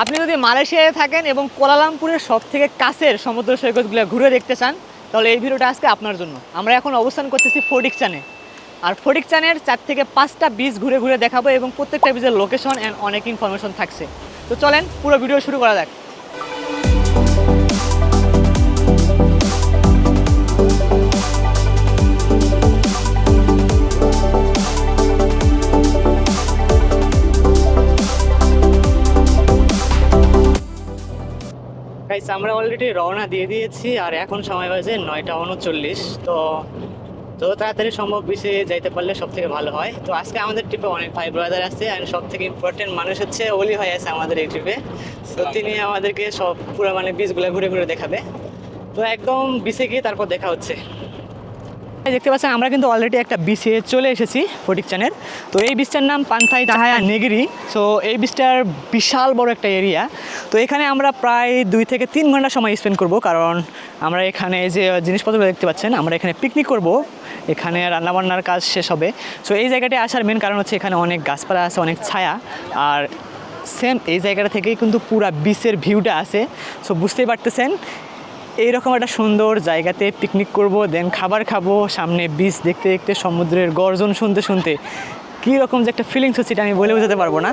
আপনি যদি মালয়েশিয়ায় থাকেন এবং কোলালামপুরের সব থেকে কাছের সমুদ্র সৈকতগুলো ঘুরে দেখতে চান, তাহলে এই ভিডিওটা আজকে আপনার জন্য। আমরা এখন অবস্থান করতেছি ফোডিক চানে আর ফোডিক চানের চার থেকে পাঁচটা বীজ ঘুরে ঘুরে দেখাবো এবং প্রত্যেকটা বীজের লোকেশন অ্যান্ড অনেক ইনফরমেশন থাকছে। তো চলেন পুরো ভিডিও শুরু করা যাক। গাইস আমরা অলরেডি রওনা দিয়ে দিয়েছি আর এখন সময় বাজে নয়টা উনচল্লিশ। তো যত তাড়াতাড়ি সম্ভব বিষয়ে যাইতে পারলে সব থেকে ভালো হয়। তো আজকে আমাদের ট্রিপে অনেক ভাই ব্রাদার আছে আর সব থেকে ইম্পর্টেন্ট মানুষ হচ্ছে অলি ভাই আছে আমাদের এই ট্রিপে তো তিনি আমাদেরকে সব পুরো মানে বিচগুলো ঘুরে ঘুরে দেখাবে। তো একদম বিচে গিয়ে তারপর দেখা হচ্ছে। দেখতে পাচ্ছেন, আমরা কিন্তু অলরেডি একটা বিচে চলে এসেছি ফটিক চানের তো এই বিচটার নাম পান্থাই তাহায়া নেগিরি। সো এই বিচটার বিশাল বড় একটা এরিয়া তো এখানে আমরা প্রায় দুই থেকে তিন ঘণ্টা সময় স্পেন্ড করব, কারণ আমরা এখানে যে জিনিসপত্রগুলো দেখতে পাচ্ছেন, আমরা এখানে পিকনিক করব। এখানে রান্নাবান্নার কাজ শেষ হবে। সো এই জায়গাটি আসার মেন কারণ হচ্ছে এখানে অনেক গাছপালা আছে, অনেক ছায়া। আর সেম এই জায়গাটা থেকেই কিন্তু পুরা বিচের ভিউটা আছে। সো বুঝতেই পারতেছেন এইরকম একটা সুন্দর জায়গাতে পিকনিক করব দেন খাবার খাব, সামনে বিচ দেখতে দেখতে, সমুদ্রের গর্জন শুনতে শুনতে। কীরকম যে একটা ফিলিংস হচ্ছে এটা আমি বলে বোঝাতে পারব না।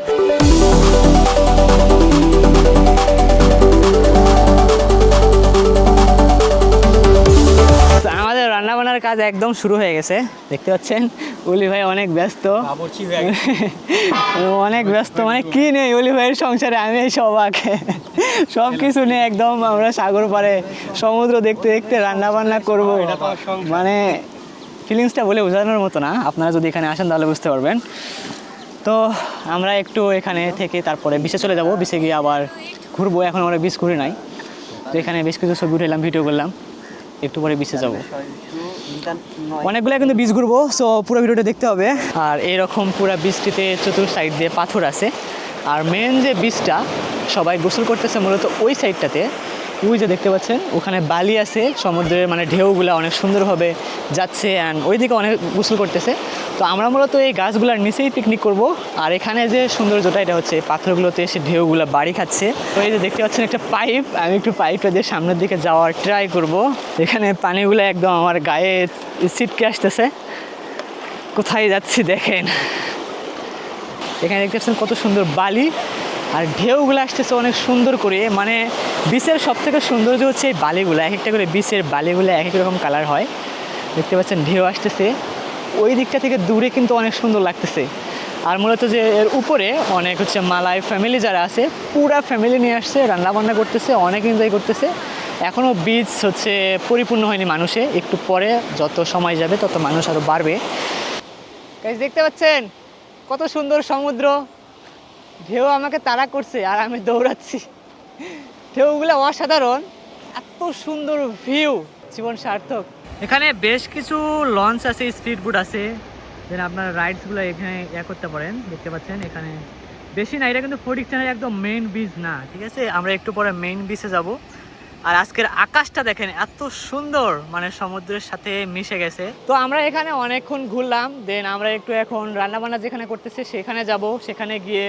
রান্নাবান্নার কাজ একদম শুরু হয়ে গেছে। দেখতে পাচ্ছেন? উলি ভাই অনেক ব্যস্ত। অনেক ব্যস্ত। মানে কি নেই অলি ভাইয়ের সংসারে? আমি সবাক। সব কিছু নিয়ে একদম আমরা সাগর পারে সমুদ্র দেখতে দেখতে রান্না বান্না করব সংসার। মানে ফিলিংসটা বলে বোঝানোর মতো না। আপনারা যদি এখানে আসেন তাহলে বুঝতে পারবেন। তো আমরা একটু এখানে থেকে তারপরে বিচে চলে যাব। বিচে গিয়ে আবার ঘুরবো। এখন আমরা বিচ ঘুরে নাই। তো এখানে বেশ কিছু ছবি উঠালাম ভিডিও করলাম। একটু পরে বিচে যাব। অনেকগুলো কিন্তু বীজ ঘুরবো সো পুরো ভিডিওটা দেখতে হবে। আর এরকম পুরো বীজটিতে চতুর সাইড দিয়ে পাথর আছে। আর মেন যে বীজটা সবাই গোসল করতেছে মূলত ওই সাইডটাতে ওই যে দেখতে পাচ্ছেন, ওখানে বালি আছে, সমুদ্রের মানে ঢেউগুলো অনেক সুন্দরভাবে যাচ্ছে অ্যান্ড ওইদিকে অনেক গোসল করতেছে। তো আমরা মূলত এই গাছগুলোর নিচেই পিকনিক করব, আর এখানে যে সৌন্দর্যটা, এটা হচ্ছে পাথরগুলোতে এসে ঢেউগুলো বাড়ি খাচ্ছে। তো এই যে দেখতে পাচ্ছেন একটা পাইপ আমি একটু পাইপটা দিয়ে সামনের দিকে যাওয়ার ট্রাই করব। এখানে পানিগুলো একদম আমার গায়ে ছিটকে আসতেছে। কোথায় যাচ্ছি দেখেন। এখানে দেখতে পাচ্ছেন কত সুন্দর বালি। আর ঢেউগুলো আসতেছে অনেক সুন্দর করে। মানে বিচের সব থেকে সৌন্দর্য হচ্ছে এই বালিগুলো। এক একটা করে বিচের বালিগুলো এক এক রকম কালার হয়। দেখতে পাচ্ছেন ঢেউ আসতেছে। ওই দিকটা থেকে দূরে কিন্তু অনেক সুন্দর লাগতেছে। আর মূলত যে এর উপরে অনেক হচ্ছে মালাই ফ্যামিলি যারা আছে, পুরা ফ্যামিলি নিয়ে আসছে, রান্নাবান্না করতেছে, অনেক এনজয় করতেছে। এখনও বীজ হচ্ছে পরিপূর্ণ হয়নি মানুষে। একটু পরে যত সময় যাবে তত মানুষ আরও বাড়বে। দেখতে পাচ্ছেন? কত সুন্দর সমুদ্র। ঢেউ আমাকে তাড়া করছে আর আমি দৌড়াচ্ছি। ঢেউগুলো অসাধারণ এত সুন্দর ভিউ জীবন সার্থক। এখানে বেশ কিছু লঞ্চ আছে স্পিড বোট আছে দেন আপনার রাইডসগুলো এখানে ইয়ে করতে পারেন দেখতে পাচ্ছেন এখানে। বেশি না এটা কিন্তু ফটিক চ্যানেল একদম মেইন বিচ না ঠিক আছে? আমরা একটু পরে মেইন বিচে যাব। আর আজকের আকাশটা দেখেন এত সুন্দর মানে সমুদ্রের সাথে মিশে গেছে। তো আমরা এখানে অনেকক্ষণ ঘুরলাম দেন আমরা একটু এখন রান্নাবান্না যেখানে করতেছে সেখানে যাব সেখানে গিয়ে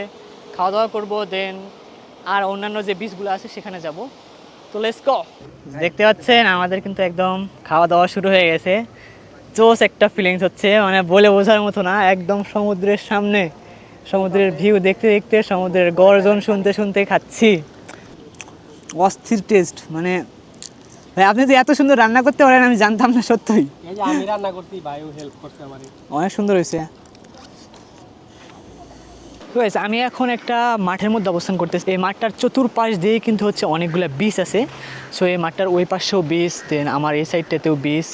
খাওয়া দাওয়া করব দেন আর অন্যান্য যে বীজগুলো আছে সেখানে যাব। তো লেটস গো দেখতে পাচ্ছেন আমাদের কিন্তু একদম খাওয়া দাওয়া শুরু হয়ে গেছে। জোস একটা ফিলিংস হচ্ছে মানে বলে বোঝার মতো না একদম সমুদ্রের সামনে। সমুদ্রের ভিউ দেখতে দেখতে সমুদ্রের গর্জন শুনতে শুনতে খাচ্ছি। অস্থির টেস্ট মানে ভাই আপনি যে এত সুন্দর রান্না করতে পারেন আমি জানতাম না সত্যই। এই যে আমি রান্না করছি ভাইও হেল্প করছে আমার। অনেক সুন্দর হয়েছে। হয়েছে আমি এখন একটা মাঠের মধ্যে অবস্থান করতেছি। এই মাঠটার চতুর্পাশ দিয়ে কিন্তু হচ্ছে অনেকগুলো বিচ আছে। সো এই মাঠটার ওই পাশেও বিচ দেন আমার এই সাইডটাতেও বিচ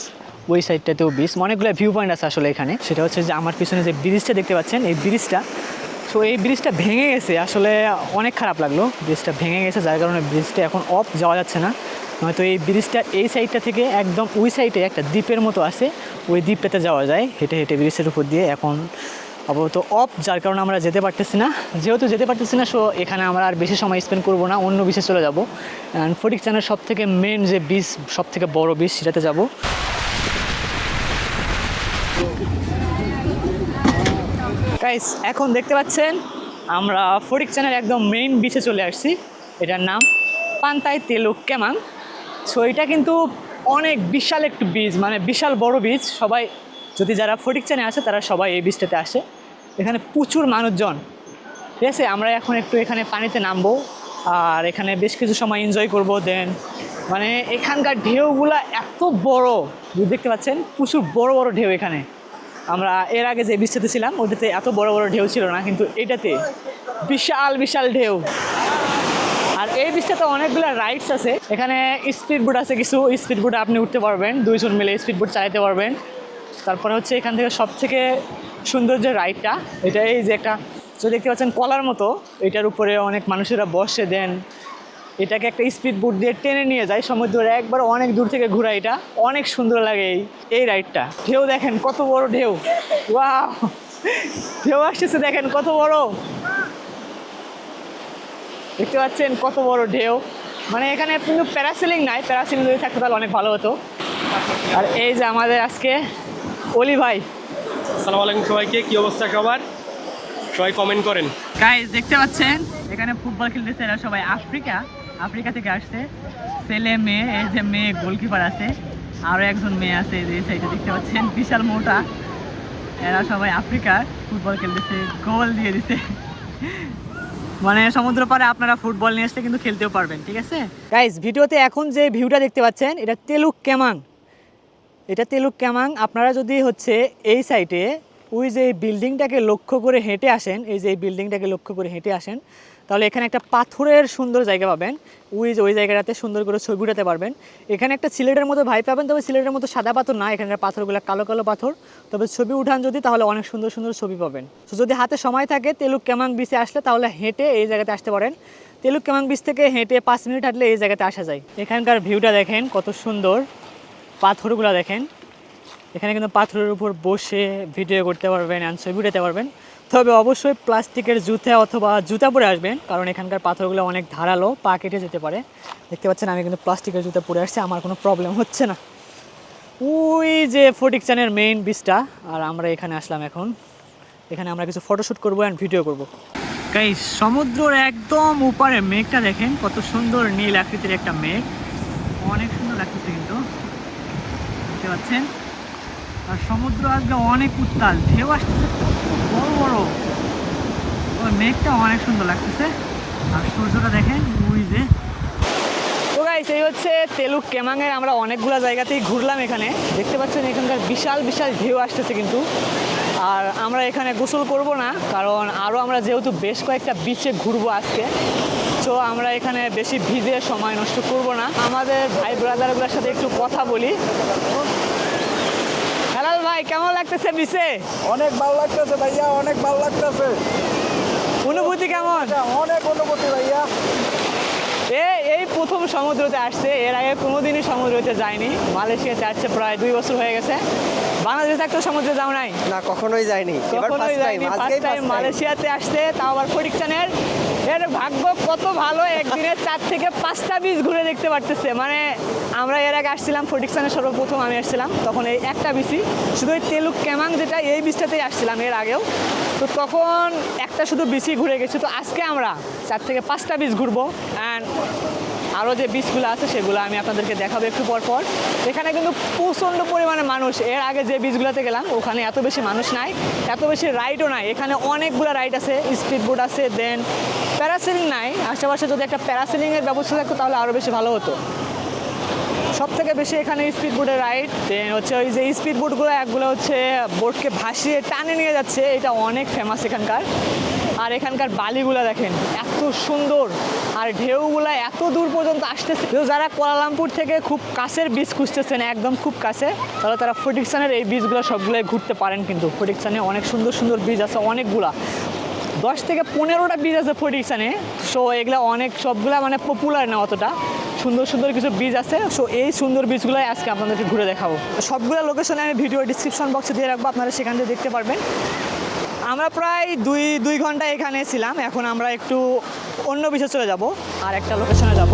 ওই সাইডটাতেও বিচ অনেকগুলো ভিউ পয়েন্ট আছে আসলে এখানে। সেটা হচ্ছে যে আমার পিছনে যে ব্রিজটা দেখতে পাচ্ছেন, এই ব্রিজটা সো এই ব্রিজটা ভেঙে গেছে। আসলে অনেক খারাপ লাগল। ব্রিজটা ভেঙে গেছে, যার কারণে ব্রিজটা এখন অফ যাওয়া যাচ্ছে না। নয়তো এই ব্রিজটা এই সাইডটা থেকে একদম ওই সাইডে একটা দ্বীপের মতো আছে। ওই দ্বীপটাতে যাওয়া যায়, হেঁটে হেঁটে ব্রিজের উপর দিয়ে। এখন আপাতত অফ যার কারণে আমরা যেতে পারতেছি না। যেহেতু যেতে পারতেছি না সো এখানে আমরা আর বেশি সময় স্পেন্ড করব না, অন্য বিচে চলে যাব। অ্যান্ড ফটিক চ্যানেল সব থেকে মেন যে বিচ সব থেকে বড় বিচ সেটাতে যাব। গাইস এখন দেখতে পাচ্ছেন, আমরা ফরিকচানের একদম মেইন বিচে চলে আসছি। এটার নাম পান্তাই তেলুক কেমাং। সো এটা কিন্তু অনেক বিশাল একটু বীজ মানে বিশাল বড় বীজ সবাই, যদি যারা ফটিক ফটিকচানে আসে, তারা সবাই এই বীজটাতে আসে। এখানে প্রচুর মানুষজন। ঠিক আছে, আমরা এখন একটু এখানে পানিতে নামবো, আর এখানে বেশ কিছু সময় এনজয় করব দেন মানে এখানকার ঢেউগুলা এত বড় দেখতে পাচ্ছেন, প্রচুর বড় বড় ঢেউ এখানে। আমরা এর আগে যে বীজটাতে ছিলাম, ওটাতে এত বড় বড় ঢেউ ছিল না, কিন্তু এটাতে বিশাল বিশাল ঢেউ। আর এই বীজটাতে অনেকগুলো রাইডস আছে। এখানে স্পিড বোট আছে কিছু স্পিড বোটে আপনি উঠতে পারবেন, দুইজন মিলে স্পিড বোট চালাতে পারবেন। তারপরে হচ্ছে এখান থেকে সব থেকে সুন্দর যে রাইডটা এটা এই যে একটা যে দেখতে পাচ্ছেন কলার মতো, এটার উপরে অনেক মানুষেরা বসে দেন। এটাকে একটা স্পিড বোট দিয়ে টেনে নিয়ে যায়, সমুদ্রে একবার অনেক দূর থেকে ঘোরা এটা। অনেক সুন্দর লাগে এই এই রাইডটা ঢেউ দেখেন কত বড় ঢেউ। ওয়া ঢেউ আসতেছে দেখেন কত বড়। দেখতে পাচ্ছেন কত বড় ঢেউ। মানে এখানে কিন্তু প্যারাসিলিং নাই প্যারাসিলিং যদি থাকতো তাহলে অনেক ভালো হতো। আর এই যে আমাদের আজকে অলি ভাই। আসসালামু আলাইকুম সবাইকে কি অবস্থা সবার? সবাই কমেন্ট করেন। গাইজ দেখতে পাচ্ছেন? এখানে ফুটবল খেলতেছে এরা সবাই আফ্রিকা। আফ্রিকা থেকে আসছে। ছেলে মেয়ে এই যে মেয়ে গোলকিপার আছে। আরও একজন মেয়ে আছে এই যে সাইডে দেখতে পাচ্ছেন। বিশাল মোটা। এরা সবাই আফ্রিকার ফুটবল খেলতেছে গোল দিয়ে দিছে। মানে সমুদ্র পাড়ে আপনারা ফুটবল নিয়ে আসলে কিন্তু খেলতেও পারবেন ঠিক আছে? গাইজ ভিডিওতে এখন যে ভিউটা দেখতে পাচ্ছেন এটা তেলুক কেমাং। এটা তেলুক ক্যামাং আপনারা যদি হচ্ছে এই সাইটে ওই যে বিল্ডিংটাকে লক্ষ্য করে হেঁটে আসেন, এই যে বিল্ডিংটাকে লক্ষ্য করে হেঁটে আসেন, তাহলে এখানে একটা পাথরের সুন্দর জায়গা পাবেন। ওই যে ওই জায়গাটাতে সুন্দর করে ছবি উঠাতে পারবেন। এখানে একটা সিলেটের মতো ভাই পাবেন, তবে সিলেটের মতো সাদা পাথর না এখানে পাথরগুলো কালো কালো পাথর। তবে ছবি উঠান যদি, তাহলে অনেক সুন্দর সুন্দর ছবি পাবেন। তো যদি হাতে সময় থাকে, তেলুক ক্যামাং বিচে আসলে তাহলে হেঁটে এই জায়গাতে আসতে পারেন। তেলুক ক্যামাং বিচ থেকে হেঁটে পাঁচ মিনিট হাঁটলে এই জায়গাতে আসা যায়। এখানকার ভিউটা দেখেন কত সুন্দর। পাথরগুলো দেখেন। এখানে কিন্তু পাথরের উপর বসে ভিডিও করতে পারবেন অ্যান্ড ছবি উঠাতে পারবেন। তবে অবশ্যই প্লাস্টিকের জুতা অথবা জুতা পরে আসবেন, কারণ এখানকার পাথরগুলো অনেক ধারালো, পা কেটে যেতে পারে। দেখতে পাচ্ছেন, আমি কিন্তু প্লাস্টিকের জুতা পরে আসছি, আমার কোনো প্রবলেম হচ্ছে না। ওই যে ফটিকচানের মেইন বিচটা আর আমরা এখানে আসলাম এখন। এখানে আমরা কিছু ফটোশ্যুট করব অ্যান্ড ভিডিও করব। গাই সমুদ্রের একদম উপরে মেঘটা দেখেন, কত সুন্দর নীল আকৃতির একটা মেঘ। অনেক সুন্দর লাগতেছে দেখতে পাচ্ছেন। আর সমুদ্র আজকে অনেক উত্তাল, ঢেউ আসতেছে, বড় বড়। ওই মেঘটা অনেক সুন্দর লাগতেছে। আর সূর্যটা দেখেন, ওই যে। গাইস এই হচ্ছে তেলুক কেমাঙের আমরা অনেকগুলো জায়গাতেই ঘুরলাম এখানে। দেখতে পাচ্ছেন এখানকার বিশাল বিশাল ঢেউ আসতেছে কিন্তু। আর আমরা এখানে গোসল করব না, কারণ আরও আমরা যেহেতু বেশ কয়েকটা বিচে ঘুরবো আজকে, তো আমরা এখানে বেশি ভিজে সময় নষ্ট করব না। আমাদের ভাই ব্রাদারগুলোর সাথে একটু কথা বলি। ভাই কেমন লাগতেছে নিচে? অনেক ভালো লাগতেছে ভাইয়া অনেক ভালো লাগতেছে। অনুভূতি কেমন? অনেক অনুভূতি ভাইয়া। প্রথম সমুদ্রতে আসছে এর আগে কোনোদিনই সমুদ্রতে যায়নি। মালয়েশিয়াতে আসছে প্রায় দুই বছর হয়ে গেছে। বাংলাদেশে থাকতেও সমুদ্রে যাও নাই। না কখনোই যায়নি। কখনোই যায়নি। ফার্স্ট টাইম মালয়েশিয়াতে আসছে তাও আবার ফটিকচানের এর ভাগ্য কত ভালো একদিনে চার থেকে পাঁচটা বীজ ঘুরে দেখতে পারতেছে। মানে আমরা এর আগে আসছিলাম ফটিকচানের সর্বপ্রথম আমি আসছিলাম তখন এই একটা বিচই শুধু এই তেলুক ক্যামাং যেটা এই বীজটাতেই আসছিলাম এর আগেও। তো তখন একটা শুধু বিচই ঘুরে গেছি। তো আজকে আমরা চার থেকে পাঁচটা বীজ ঘুরবো। অ্যান্ড আরও যে বীজগুলো আছে সেগুলো আমি আপনাদেরকে দেখাবো একটু পর পর। এখানে কিন্তু প্রচণ্ড পরিমাণে মানুষ। এর আগে যে বীজগুলোতে গেলাম, ওখানে এত বেশি মানুষ নাই, এত বেশি রাইডও নাই। এখানে অনেকগুলো রাইড আছে স্পিড বোট আছে দেন প্যারাসিলিং নাই। আশেপাশে যদি একটা প্যারাসিলিংয়ের ব্যবস্থা থাকতো, তাহলে আরও বেশি ভালো হতো। সব থেকে বেশি এখানে স্পিড বোটের রাইড দেন হচ্ছে ওই যে স্পিড বোটগুলো একগুলো হচ্ছে বোটকে ভাসিয়ে টানে নিয়ে যাচ্ছে। এটা অনেক ফেমাস এখানকার। আর এখানকার বালিগুলো দেখেন, এত সুন্দর। আর ঢেউগুলো এত দূর পর্যন্ত আসতেছে। তো যারা কোয়ালালামপুর থেকে খুব কাছের বীজ খুঁজতেছেন, একদম খুব কাছে, তাহলে তারা ফটিকসানের এই বীজগুলো সবগুলোই ঘুরতে পারেন কিন্তু। ফটিকসানে অনেক সুন্দর সুন্দর বীজ আছে, অনেকগুলা। দশ থেকে পনেরোটা বীজ আছে ফটিকসানে সো এগুলো অনেক, সবগুলা মানে পপুলার না অতটা। সুন্দর সুন্দর কিছু বীজ আছে। সো এই সুন্দর বীজগুলোই আজকে আপনাদেরকে ঘুরে দেখাবো। সবগুলো লোকেশনে আমি ভিডিও ডিসক্রিপশন বক্সে দিয়ে রাখব, আপনারা সেখান থেকে দেখতে পারবেন। আমরা প্রায় দুই দুই ঘণ্টা এখানে ছিলাম। এখন আমরা একটু অন্য বিষয়ে চলে যাব, আর একটা লোকেশনে যাব।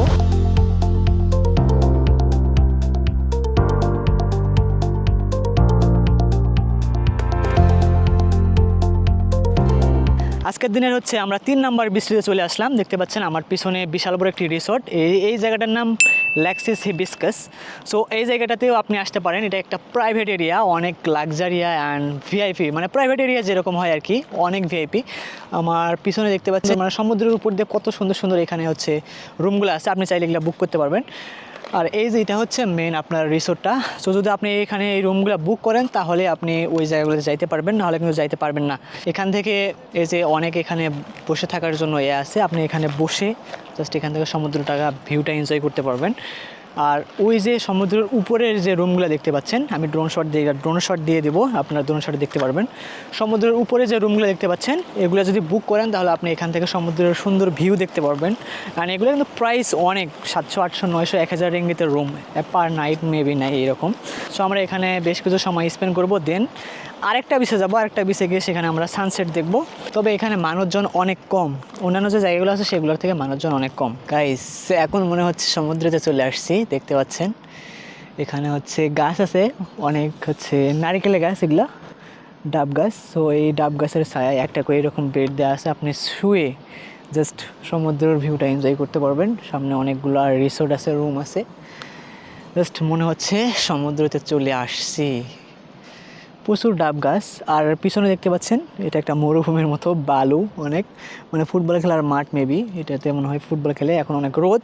দিনের হচ্ছে আমরা তিন নাম্বার বৃষ্টিতে চলে আসলাম। দেখতে পাচ্ছেন আমার পিছনে বিশাল বড় একটি রিসোর্ট। এই এই জায়গাটার নাম ল্যাক্সিস হিবিস্কাস। সো এই জায়গাটাতেও আপনি আসতে পারেন। এটা একটা প্রাইভেট এরিয়া অনেক লাক্সারিয়া অ্যান্ড ভিআইপি মানে প্রাইভেট এরিয়া যেরকম হয় আর কি অনেক ভিআইপি আমার পিছনে দেখতে পাচ্ছেন মানে সমুদ্রের উপর দিয়ে কত সুন্দর সুন্দর এখানে হচ্ছে রুমগুলো আছে। আপনি চাইলে এগুলো বুক করতে পারবেন। আর এই যে এটা হচ্ছে মেন আপনার রিসোর্টটা সো যদি আপনি এখানে এই রুমগুলো বুক করেন, তাহলে আপনি ওই জায়গাগুলোতে যাইতে পারবেন, নাহলে কিন্তু যাইতে পারবেন না। এখান থেকে এই যে অনেক এখানে বসে থাকার জন্য এ আছে। আপনি এখানে বসে জাস্ট এখান থেকে সমুদ্রটাকা ভিউটা এনজয় করতে পারবেন। আর ওই যে সমুদ্রের উপরের যে রুমগুলো দেখতে পাচ্ছেন, আমি ড্রোন শট দিয়ে ড্রোন শট দিয়ে দেবো, আপনারা ড্রোন শট দেখতে পারবেন। সমুদ্রের উপরে যে রুমগুলো দেখতে পাচ্ছেন, এগুলো যদি বুক করেন, তাহলে আপনি এখান থেকে সমুদ্রের সুন্দর ভিউ দেখতে পারবেন। আর এগুলো কিন্তু প্রাইস অনেক, সাতশো, আটশো, নয়শো, এক হাজার রেঙ্গিতের রুম পার নাইট মেবি নাই এরকম সো আমরা এখানে বেশ কিছু সময় স্পেন্ড করব দেন আরেকটা বিষে যাব, আরেকটা বিষে গিয়ে সেখানে আমরা সানসেট দেখব। তবে এখানে মানুষজন অনেক কম। অন্যান্য যে জায়গাগুলো আছে সেগুলোর থেকে মানুষজন অনেক কম। গাইস এখন মনে হচ্ছে সমুদ্রেতে চলে আসছি, দেখতে পাচ্ছেন। এখানে হচ্ছে গাছ আছে, অনেক হচ্ছে নারিকেলের গাছ এগুলো, ডাব গাছ। সো এই ডাব গাছের ছায়ায় একটা করে এরকম বেড দেওয়া আছে, আপনি শুয়ে জাস্ট সমুদ্রের ভিউটা এনজয় করতে পারবেন। সামনে অনেকগুলো রিসোর্ট আছে রুম আছে। জাস্ট মনে হচ্ছে সমুদ্রতে চলে আসছি। প্রচুর ডাব গাছ। আর পিছনে দেখতে পাচ্ছেন, এটা একটা মরুভূমির মতো বালু অনেক। মানে ফুটবল খেলার মাঠ মেবি এটাতে মনে হয় ফুটবল খেলে এখন অনেক রোদ।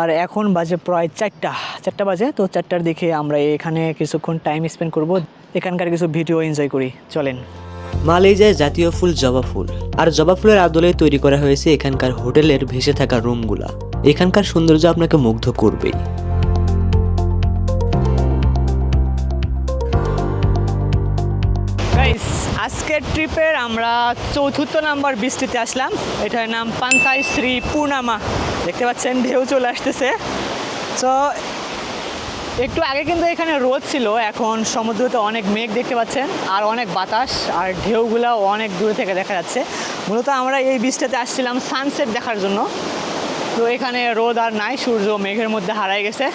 আর এখন বাজে প্রায় চারটা চারটা বাজে, তো চারটার দিকে আমরা এখানে কিছুক্ষণ টাইম স্পেন্ড করব। এখানকার কিছু ভিডিও এনজয় করি, চলেন। মালয়েশিয়ার জাতীয় ফুল জবা ফুল। আর জবা ফুলের আদলে তৈরি করা হয়েছে এখানকার হোটেলের ভেসে থাকা রুমগুলা এখানকার সৌন্দর্য আপনাকে মুগ্ধ করবেই। আজকের ট্রিপের আমরা চতুর্থ নাম্বার বৃষ্টিতে আসলাম। এটার নাম পান্তাই শ্রী পূর্ণামা। দেখতে পাচ্ছেন, ঢেউ চলে আসতেছে। তো একটু আগে কিন্তু এখানে রোদ ছিল, এখন সমুদ্রতে অনেক মেঘ দেখতে পাচ্ছেন, আর অনেক বাতাস, আর ঢেউগুলো অনেক দূরে থেকে দেখা যাচ্ছে। মূলত আমরা এই বৃষ্টিতে আসছিলাম সানসেট দেখার জন্য। তো এখানে রোদ আর নাই, সূর্য মেঘের মধ্যে হারাই গেছে।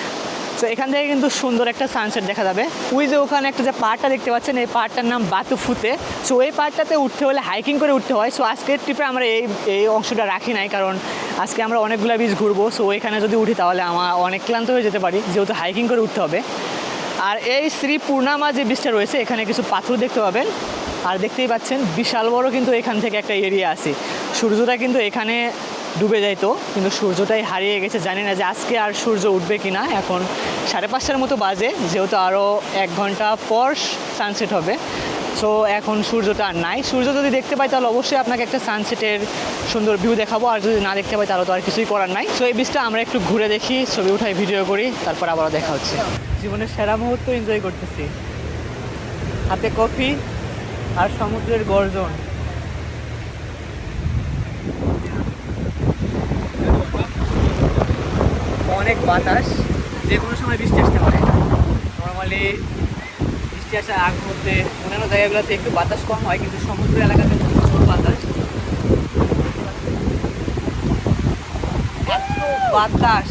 তো এখান থেকে কিন্তু সুন্দর একটা সানসেট দেখা যাবে। ওই যে ওখানে একটা যে পাহাড়টা দেখতে পাচ্ছেন, এই পাহাড়টার নাম বাতুফুতে। সো এই পাহাড়টাতে উঠতে হলে হাইকিং করে উঠতে হয়। সো আজকের ট্রিপে আমরা এই এই অংশটা রাখি নাই কারণ আজকে আমরা অনেকগুলো বীজ ঘুরবো। সো এখানে যদি উঠি তাহলে আমার অনেক ক্লান্ত হয়ে যেতে পারি, যেহেতু হাইকিং করে উঠতে হবে। আর এই শ্রী পূর্ণামা যে বীজটা রয়েছে, এখানে কিছু পাথর দেখতে পাবেন। আর দেখতেই পাচ্ছেন, বিশাল বড় কিন্তু এখান থেকে একটা এরিয়া আছে। সূর্যটা কিন্তু এখানে ডুবে যাইতো কিন্তু সূর্যটাই হারিয়ে গেছে, জানি না যে আজকে আর সূর্য উঠবে কি না এখন সাড়ে পাঁচটার মতো বাজে, যেহেতু আরও এক ঘণ্টা পর সানসেট হবে। সো এখন সূর্যটা আর নাই। সূর্য যদি দেখতে পাই, তাহলে অবশ্যই আপনাকে একটা সানসেটের সুন্দর ভিউ দেখাবো। আর যদি না দেখতে পাই, তাহলে তো আর কিছুই করার নাই। সো এই বীজটা আমরা একটু ঘুরে দেখি, ছবি উঠাই ভিডিও করি, তারপর আবারও দেখা হচ্ছে। জীবনের সেরা মুহূর্ত এনজয় করতেছি। হাতে কফি আর সমুদ্রের গর্জন। অনেক বাতাস, যে কোনো সময় বৃষ্টি আসতে পারে। নর্মালি বৃষ্টি আসার আগ মধ্যে অন্যান্য জায়গাগুলোতে একটু বাতাস কম হয়, কিন্তু সমুদ্র এলাকাতে প্রচুর বাতাস। বাতাস!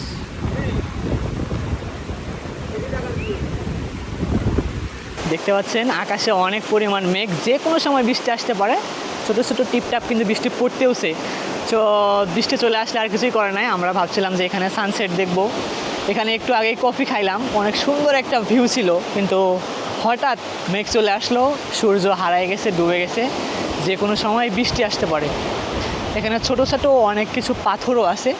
দেখতে পাচ্ছেন, আকাশে অনেক পরিমাণ মেঘ, যে কোনো সময় বৃষ্টি আসতে পারে। ছোটো ছোটো টিপটাপ কিন্তু বৃষ্টি পড়তেওছে তো বৃষ্টি চলে আসলে আর কিছুই করে নাই। আমরা ভাবছিলাম যে এখানে সানসেট দেখব। এখানে একটু আগেই কফি খাইলাম। অনেক সুন্দর একটা ভিউ ছিল, কিন্তু হঠাৎ মেঘ চলে আসলো, সূর্য হারায় গেছে, ডুবে গেছে। যে কোনো সময় বৃষ্টি আসতে পারে। এখানে ছোটো ছোটো অনেক কিছু পাথরও আছে।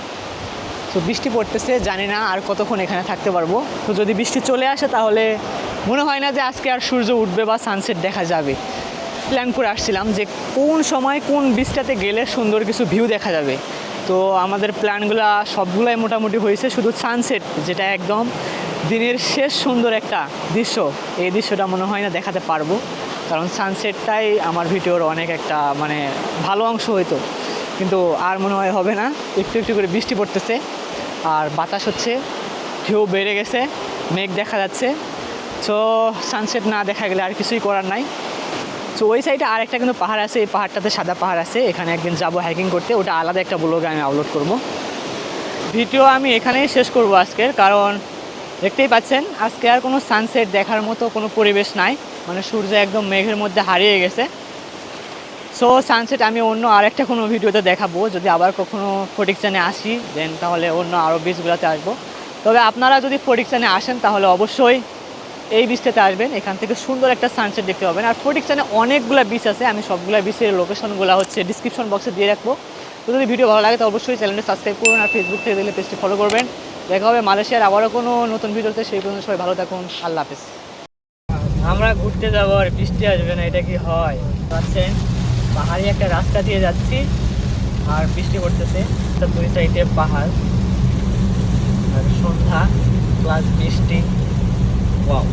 তো বৃষ্টি পড়তেছে, জানি না আর কতক্ষণ এখানে থাকতে পারব। তো যদি বৃষ্টি চলে আসে তাহলে মনে হয় না যে আজকে আর সূর্য উঠবে বা সানসেট দেখা যাবে। প্ল্যান করে আসছিলাম যে কোন সময় কোন বীজটাতে গেলে সুন্দর কিছু ভিউ দেখা যাবে। তো আমাদের প্ল্যানগুলো সবগুলাই মোটামুটি হয়েছে, শুধু সানসেট যেটা একদম দিনের শেষ সুন্দর একটা দৃশ্য। এই দৃশ্যটা মনে হয় না দেখাতে পারব, কারণ সানসেটটাই আমার ভিডিওর অনেক একটা মানে ভালো অংশ হইতো। কিন্তু আর মনে হয় হবে না, একটু একটু করে বৃষ্টি পড়তেছে, আর বাতাস হচ্ছে, ঢেউ বেড়ে গেছে, মেঘ দেখা যাচ্ছে। তো সানসেট না দেখা গেলে আর কিছুই করার নাই। তো ওই সাইডে আরেকটা কিন্তু পাহাড় আছে, এই পাহাড়টাতে সাদা পাহাড় আছে, এখানে একদিন যাব হাইকিং করতে, ওটা আলাদা একটা ব্লগে আমি আপলোড করব। ভিডিও আমি এখানেই শেষ করব আজকের, কারণ দেখতেই পাচ্ছেন, আজকে আর কোনো সানসেট দেখার মতো কোনো পরিবেশ নাই মানে সূর্য একদম মেঘের মধ্যে হারিয়ে গেছে। সো সানসেট আমি অন্য আরেকটা কোনো ভিডিওতে দেখাবো, যদি আবার কখনো ফটিকচানে আসি দেন তাহলে অন্য আরও বিচগুলোতে আসব। তবে আপনারা যদি ফটিকচানে আসেন, তাহলে অবশ্যই এই বিচটাতে আসবেন, এখান থেকে সুন্দর একটা সানসেট দেখতে পাবেন। আর ফটিকচানে অনেকগুলো বিচ আছে, আমি সবগুলো বিচের লোকেশনগুলো হচ্ছে ডিসক্রিপশন বক্সে দিয়ে রাখব। তো যদি ভিডিও ভালো লাগে, তো অবশ্যই চ্যানেলটা সাবস্ক্রাইব করুন আর ফেসবুক থেকে দেখলে পেজটি ফলো করবেন। দেখা হবে মালয়েশিয়ার আবারও কোনো নতুন ভিডিওতে সেই পর্যন্ত সবাই ভালো থাকুন, আল্লাহ হাফেজ। আমরা ঘুরতে যাব আর বৃষ্টি আসবে না, এটা কি হয়? পাচ্ছেন? পাহাড়ি একটা রাস্তা দিয়ে যাচ্ছি, আর বৃষ্টি পড়তেছে দুই সাইডে পাহাড়। আর সন্ধ্যা প্লাস বৃষ্টি। Well,